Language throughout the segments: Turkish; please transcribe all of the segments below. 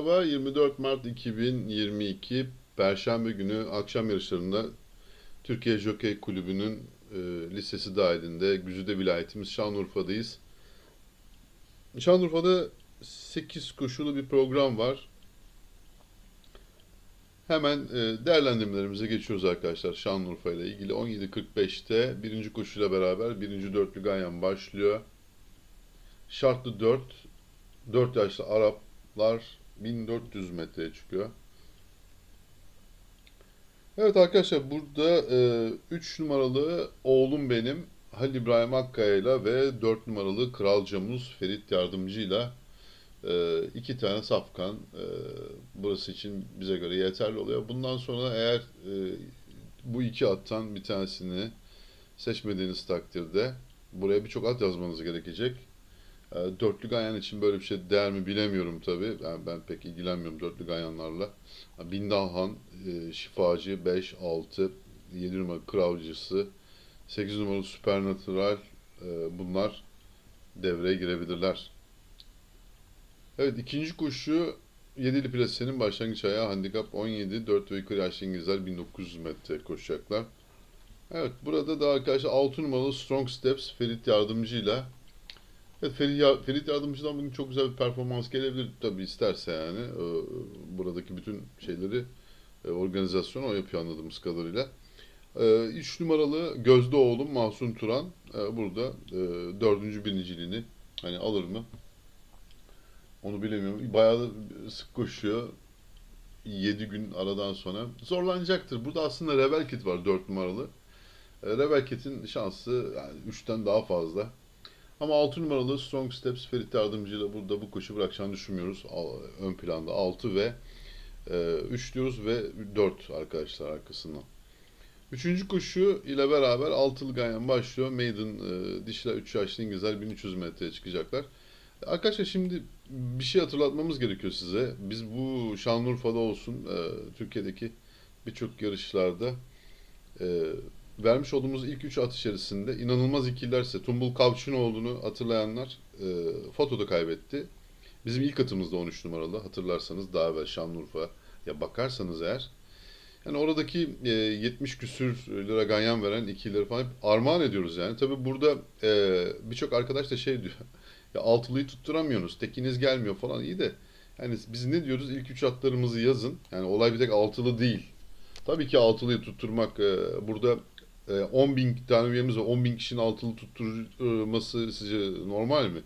merhaba. 24 Mart 2022 Perşembe günü akşam yarışlarında Türkiye Jockey Kulübü'nün e, listesi dahilinde Güzide vilayetimiz Şanlıurfa'dayız. Şanlıurfa'da 8 koşulu bir program var. Hemen e, değerlendirmelerimize geçiyoruz arkadaşlar Şanlıurfa ile ilgili. 17.45'te birinci koşuyla beraber birinci dörtlü Ganyan başlıyor. Şartlı 4, 4 yaşlı Araplar 1400 metreye çıkıyor. Evet arkadaşlar burada 3 numaralı oğlum benim Halil İbrahim Akkaya'yla ve 4 numaralı Kralcamız Ferit Yardımcı'yla e, iki tane safkan e, burası için bize göre yeterli oluyor. Bundan sonra eğer e, bu iki attan bir tanesini seçmediğiniz takdirde buraya birçok at yazmanız gerekecek. E, Dörtlü ganyan için böyle bir şey değer mi bilemiyorum tabii. Yani ben pek ilgilenmiyorum dörtlü ganyanlarla. Bindalhan, e, Şifacı, 5, 6, 7 numaralı Kravcısı, 8 numaralı Supernatural e, bunlar devreye girebilirler. Evet ikinci koşu Yedili Plase'nin başlangıç ayağı handikap 17, 4 ve yukarı yaşlı İngilizler 1900 metre koşacaklar. Evet burada da arkadaşlar 6 numaralı Strong Steps Ferit Yardımcı'yla Evet Ferit, Ferit Yardımcı'dan bugün çok güzel bir performans gelebilir tabii isterse yani. Ee, Buradaki bütün şeyleri e, organizasyonu o yapıyor anladığımız kadarıyla. 3 numaralı Gözde oğlum Mahsun Turan e, burada e, dördüncü birinciliğini hani alır mı? Onu bilemiyorum. Bayağı sık koşuyor. 7 gün aradan sonra. Zorlanacaktır. Burada aslında Rebel Kit var 4 numaralı. E, Rebel Kit'in şansı yani 3'ten daha fazla. Ama 6 numaralı Strong Steps Ferit Yardımcı'yla burada bu koşu bırakacağını düşünmüyoruz. Ön planda 6 ve e, 3 diyoruz ve 4 arkadaşlar arkasından. Üçüncü koşu ile beraber altılı ganyan başlıyor. Maiden e, dişler 3 yaşlı İngilizler 1300 metreye çıkacaklar. Arkadaşlar şimdi bir şey hatırlatmamız gerekiyor size. Biz bu Şanlıurfa'da olsun, e, Türkiye'deki birçok yarışlarda e, vermiş olduğumuz ilk 3 at içerisinde inanılmaz ikililerse Tumbul Kavçın olduğunu hatırlayanlar e, fotoda kaybetti. Bizim ilk atımız da 13 numaralı hatırlarsanız daha evvel Şanlıurfa'ya bakarsanız eğer. Yani oradaki e, 70 küsür lira ganyan veren ikileri falan hep armağan ediyoruz yani. Tabi burada e, birçok arkadaş da şey diyor. Ya altılıyı tutturamıyorsunuz. Tekiniz gelmiyor falan iyi de. Yani biz ne diyoruz? İlk üç atlarımızı yazın. Yani olay bir tek altılı değil. Tabii ki altılıyı tutturmak e, burada e, 10 bin tane üyemiz var. 10 bin kişinin altılı tutturması sizce normal mi?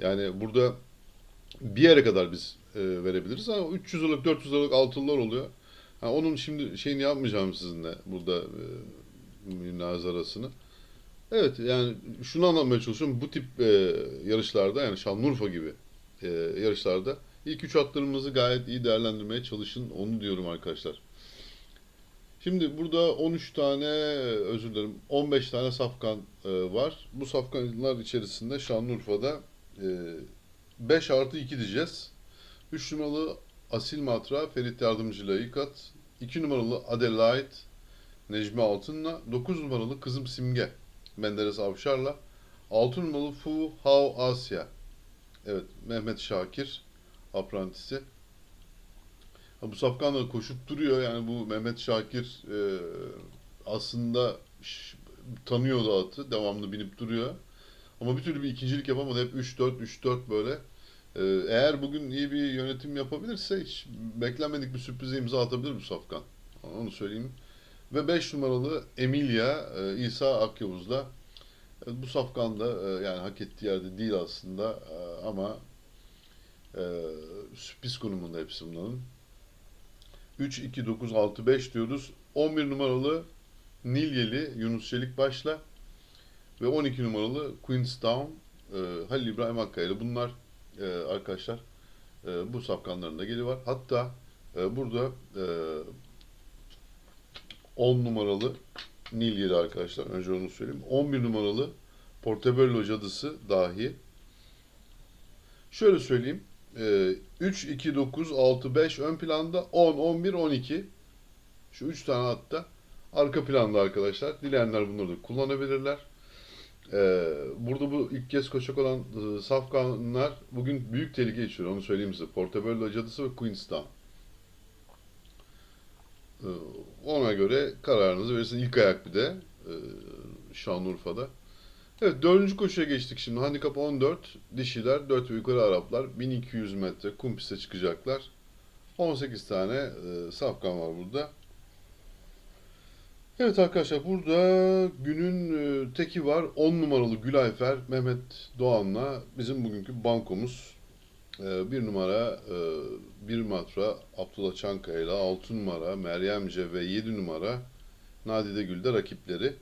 Yani burada bir yere kadar biz e, verebiliriz ama 300 liralık 400 liralık altılılar oluyor. Ha, onun şimdi şeyini yapmayacağım sizinle burada e, münazarasını. Evet yani şunu anlatmaya çalışıyorum. Bu tip e, yarışlarda yani Şanlıurfa gibi e, yarışlarda ilk üç atlarımızı gayet iyi değerlendirmeye çalışın. Onu diyorum arkadaşlar. Şimdi burada 13 tane özür dilerim 15 tane safkan e, var. Bu safkanlar içerisinde Şanlıurfa'da e, 5 artı 2 diyeceğiz. 3 numaralı Asil Matra Ferit Yardımcı'yla ilk at. 2 numaralı Adelaide Necmi Altın'la. 9 numaralı Kızım Simge Menderes Avşar'la. 6 numaralı Fu Hao Asya. Evet Mehmet Şakir aprantisi. Bu safkanla koşup duruyor. Yani bu Mehmet Şakir e, aslında tanıyordu atı. Devamlı binip duruyor. Ama bir türlü bir ikincilik yapamadı. Hep 3-4, 3-4 böyle. Ee, Eğer bugün iyi bir yönetim yapabilirse hiç beklenmedik bir sürprize imza atabilir bu Safkan. Onu söyleyeyim. Ve 5 numaralı Emilia e, İsa Akyavuz'la e, bu Safkan da e, yani hak ettiği yerde değil aslında e, ama e, sürpriz konumunda hepsi bunların. 3, 2, 9, 6, 5 diyoruz. 11 numaralı Nilyeli Yunus Çelik başla ve 12 numaralı Queenstown e, Halil İbrahim Akkaya bunlar e, arkadaşlar e, bu safkanlarında geli var. Hatta e, burada e, 10 numaralı Nilyeli arkadaşlar. Önce onu söyleyeyim. 11 numaralı Portobello cadısı dahi. Şöyle söyleyeyim. E, 3, 2, 9, 6, 5 ön planda 10, 11, 12. Şu 3 tane hatta arka planda arkadaşlar. Dileyenler bunları da kullanabilirler. Ee, burada bu ilk kez koşacak olan e, safkanlar bugün büyük tehlike geçiriyor. Onu söyleyeyim size. Portobello Cadısı ve Queenstown. Ee, ona göre kararınızı verirsiniz. İlk ayak bir de e, Şanlıurfa'da. Evet dördüncü koşuya geçtik şimdi. Handikap 14. Dişiler 4 ve yukarı Araplar. 1200 metre kum piste çıkacaklar. 18 tane e, safkan var burada. Evet arkadaşlar burada günün e, teki var. 10 numaralı Gülayfer Mehmet Doğan'la bizim bugünkü bankomuz. E, bir numara e, bir matra Abdullah Çankaya ile 6 numara Meryemce ve 7 numara Nadide Gül'de rakipleri.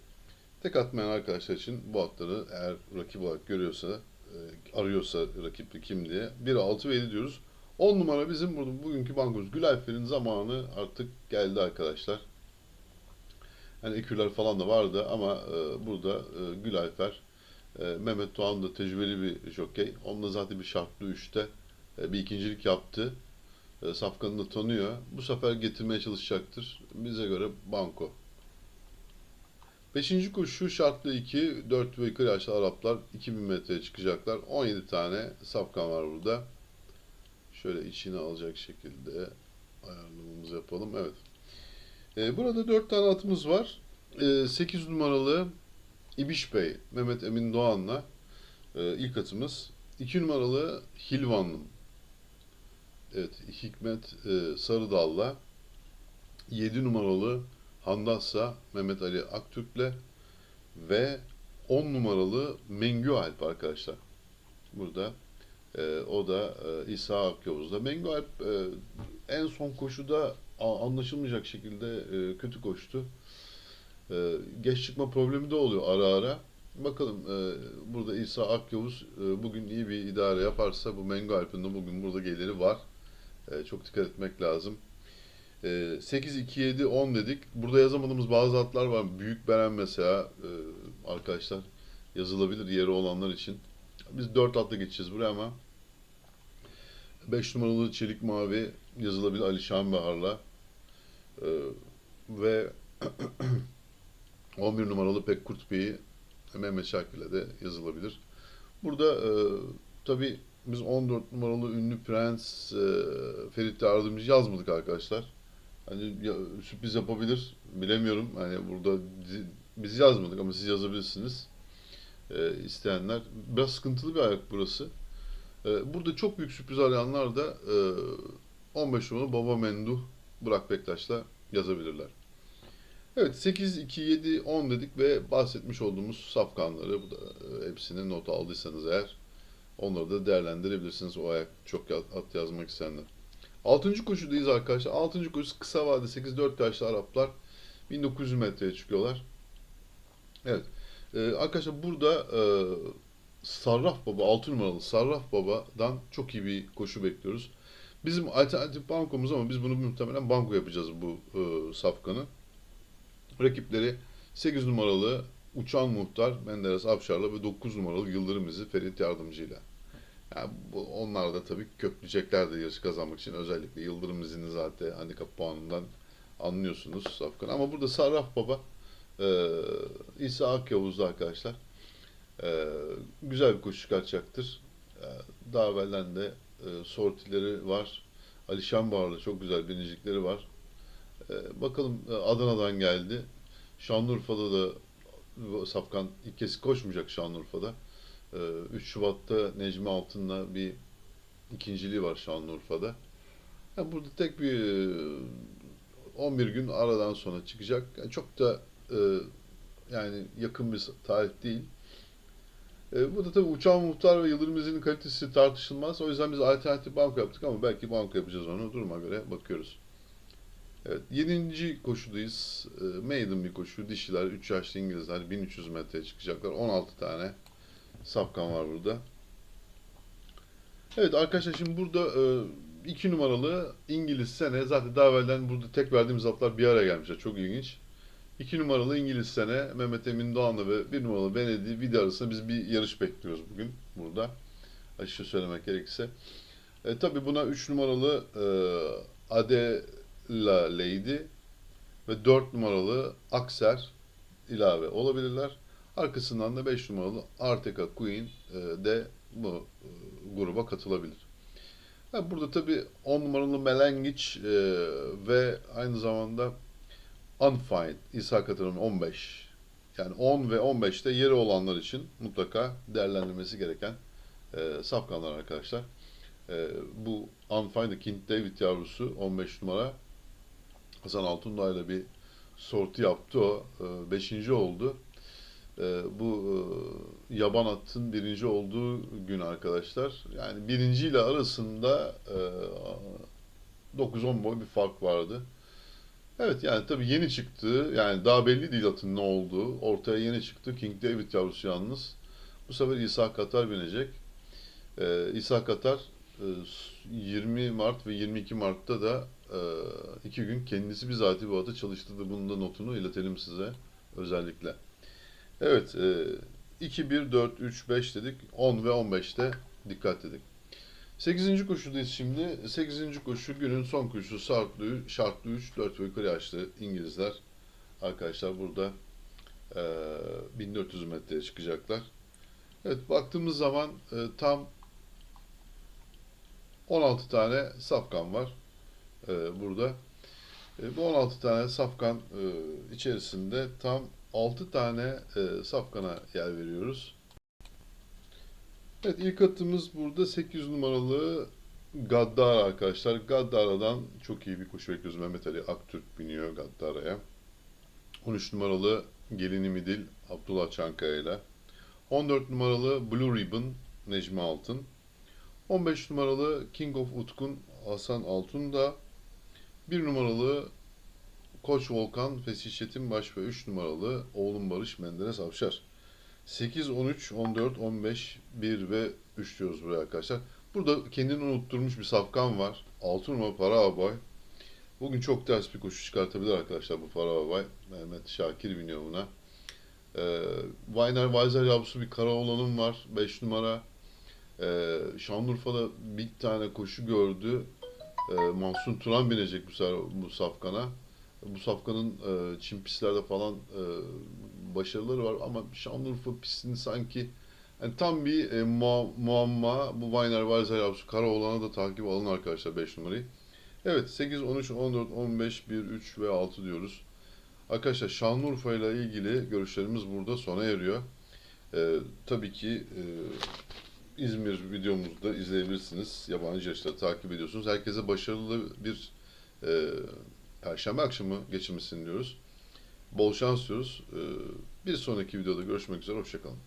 Tek atmayan arkadaşlar için bu atları eğer rakip olarak görüyorsa, e, arıyorsa rakibi kim diye 1, 6 ve 7 diyoruz. 10 numara bizim burada bugünkü bankomuz. Gülayfer'in zamanı artık geldi arkadaşlar. Yani ekürler falan da vardı ama e, burada e, Gülayfer, e, Mehmet Doğan da tecrübeli bir jokey. Onunla zaten bir şartlı üçte e, bir ikincilik yaptı. E, Safkan'ı da tanıyor. Bu sefer getirmeye çalışacaktır. Bize göre banko. Beşinci koşu şartlı 2, 4 ve yaşlı Araplar 2000 metreye çıkacaklar. 17 tane safkan var burada. Şöyle içine alacak şekilde ayarlamamızı yapalım. Evet. Ee, burada 4 tane atımız var. Ee, 8 numaralı İbiş Bey, Mehmet Emin Doğan'la e, ilk atımız. 2 numaralı Hilvanlım. Evet, Hikmet e, Sarıdal'la 7 numaralı Handassa Mehmet Ali Aktürk'le ve 10 numaralı Mengü Alp arkadaşlar. Burada e, o da e, İsa Akyavuz'da. Mengü Alp e, en son koşuda a- anlaşılmayacak şekilde e, kötü koştu. E, geç çıkma problemi de oluyor ara ara. Bakalım e, burada İsa Akyavuz e, bugün iyi bir idare yaparsa bu Mengü Alp'in de bugün burada geliri var. E, çok dikkat etmek lazım. E, 8, 2, 7, 10 dedik. Burada yazamadığımız bazı atlar var. Büyük Beren mesela e, arkadaşlar yazılabilir yeri olanlar için. Biz 4 atla geçeceğiz buraya ama 5 numaralı Çelik Mavi yazılabilir Ali Şanbahar'la. E, ve 11 numaralı Pek Kurt Bey'i Mehmet Şakir'le de yazılabilir. Burada e, tabi biz 14 numaralı ünlü Prens e, Ferit Yardımcı yazmadık arkadaşlar. Hani ya, sürpriz yapabilir. Bilemiyorum. Hani burada biz yazmadık ama siz yazabilirsiniz. E, isteyenler. Biraz sıkıntılı bir ayak burası. E, burada çok büyük sürpriz arayanlar da e, 15 numaralı Baba Menduh Burak Bektaş'la yazabilirler. Evet 8, 2, 7, 10 dedik ve bahsetmiş olduğumuz safkanları bu da e, hepsini not aldıysanız eğer onları da değerlendirebilirsiniz o ayak çok at yazmak isteyenler. Altıncı koşudayız arkadaşlar. Altıncı koşu kısa vade 8-4 yaşlı Araplar 1900 metreye çıkıyorlar. Evet. Ee, arkadaşlar burada e, Sarraf Baba 6 numaralı Sarraf Baba'dan çok iyi bir koşu bekliyoruz. Bizim alternatif bankomuz ama biz bunu muhtemelen banko yapacağız bu e, safkanı. Rakipleri 8 numaralı Uçan Muhtar Menderes Avşar'la ve 9 numaralı Yıldırım İzi Ferit Yardımcı'yla. Yani onlar da tabii kökleyecekler de yarışı kazanmak için özellikle Yıldırım izini zaten handikap puanından anlıyorsunuz Safkan. Ama burada Sarraf Baba e, İsa Akyavuz'da arkadaşlar e, güzel bir koşu çıkartacaktır. E, daha evvelden de e, sortileri var. Ali Şambar'la çok güzel binicilikleri var. E, bakalım e, Adana'dan geldi. Şanlıurfa'da da Safkan ilk kez koşmayacak Şanlıurfa'da. Ee, 3 Şubat'ta Necmi Altın'la bir ikinciliği var Şanlıurfa'da. Yani burada tek bir e, 11 gün aradan sonra çıkacak. Yani çok da e, yani yakın bir tarih değil. E, burada tabii Uçan Muhtar ve Yıldırım İzi'nin kalitesi tartışılmaz. O yüzden biz alternatif banko yaptık ama belki banko yapacağız onu. Duruma göre bakıyoruz. Evet, 7. koşudayız. E, maiden bir koşu. Dişiler, 3 yaşlı İngilizler 1300 metreye çıkacaklar. 16 tane Safkan var burada. Evet arkadaşlar şimdi burada 2 numaralı İngiliz sene zaten daha evvelden burada tek verdiğimiz atlar bir araya gelmişler. Çok ilginç. 2 numaralı İngiliz sene Mehmet Emin Doğan'la ve 1 numaralı Benedi Vidi arasında biz bir yarış bekliyoruz bugün burada. Açıkça söylemek gerekirse. E, tabii buna 3 numaralı e, Adela Lady ve 4 numaralı Akser ilave olabilirler. Arkasından da 5 numaralı Arteka Queen e, de bu e, gruba katılabilir. Burada tabi 10 numaralı Melengiç e, ve aynı zamanda Unfind İsa Katar'ın 15 yani 10 ve 15'te yeri olanlar için mutlaka değerlendirmesi gereken e, safkanlar arkadaşlar. E, bu Unfind King David yavrusu 15 numara Hasan Altundağ ile bir sortu yaptı o. 5. oldu. E, bu e, yaban atın birinci olduğu gün arkadaşlar. Yani birinci ile arasında e, 9-10 boy bir fark vardı. Evet yani tabii yeni çıktı. Yani daha belli değil atın ne olduğu. Ortaya yeni çıktı. King David yavrusu yalnız. Bu sefer İsa Katar binecek. Ee, İsa Katar e, 20 Mart ve 22 Mart'ta da e, iki gün kendisi bizatihi bu atı çalıştırdı. Bunun da notunu iletelim size özellikle. Evet, e, 2, 1, 4, 3, 5 dedik. 10 ve 15'te dikkat dedik. 8. koşudayız şimdi. 8. koşu günün son koşusu şartlı, şartlı 3, 4 ve yukarı yaşlı İngilizler. Arkadaşlar burada e, 1400 metreye çıkacaklar. Evet baktığımız zaman e, tam 16 tane safkan var e, burada. E, bu 16 tane safkan e, içerisinde tam 6 tane e, safkana yer veriyoruz. Evet ilk atımız burada 8 numaralı Gaddar arkadaşlar. Gaddara'dan çok iyi bir koşu bekliyoruz. Mehmet Ali Aktürk biniyor Gaddara'ya. 13 numaralı Gelini Midil Abdullah Çankaya ile. 14 numaralı Blue Ribbon Necmi Altın. 15 numaralı King of Utkun Hasan Altun da 1 numaralı Koç Volkan Fesih Çetinbaş ve 3 numaralı oğlum Barış Menderes Avşar. 8, 13, 14, 15, 1 ve 3 diyoruz buraya arkadaşlar. Burada kendini unutturmuş bir safkan var. 6 numara Para Abay. Bugün çok ters bir koşu çıkartabilir arkadaşlar bu Para Abay. Mehmet Şakir biniyor buna. Ee, Weiner Weiser yavrusu bir kara olanım var. 5 numara. Ee, Şanlıurfa'da bir tane koşu gördü. Ee, Mansun Turan binecek bu, bu safkana. Bu safkanın e, Çin pistlerde falan e, başarıları var ama Şanlıurfa pistini sanki yani tam bir e, mua- muamma. Bu Weiner Weiser yavrusu Karaoğlan'a da takip alın arkadaşlar 5 numarayı. Evet 8, 13, 14, 15, 1, 3 ve 6 diyoruz. Arkadaşlar Şanlıurfa ile ilgili görüşlerimiz burada sona eriyor. E, tabii ki e, İzmir videomuzu da izleyebilirsiniz. Yabancı yarışları takip ediyorsunuz. Herkese başarılı bir e, Perşembe akşamı geçirmesini diliyoruz. Bol şans diyoruz. E, bir sonraki videoda görüşmek üzere. Hoşçakalın.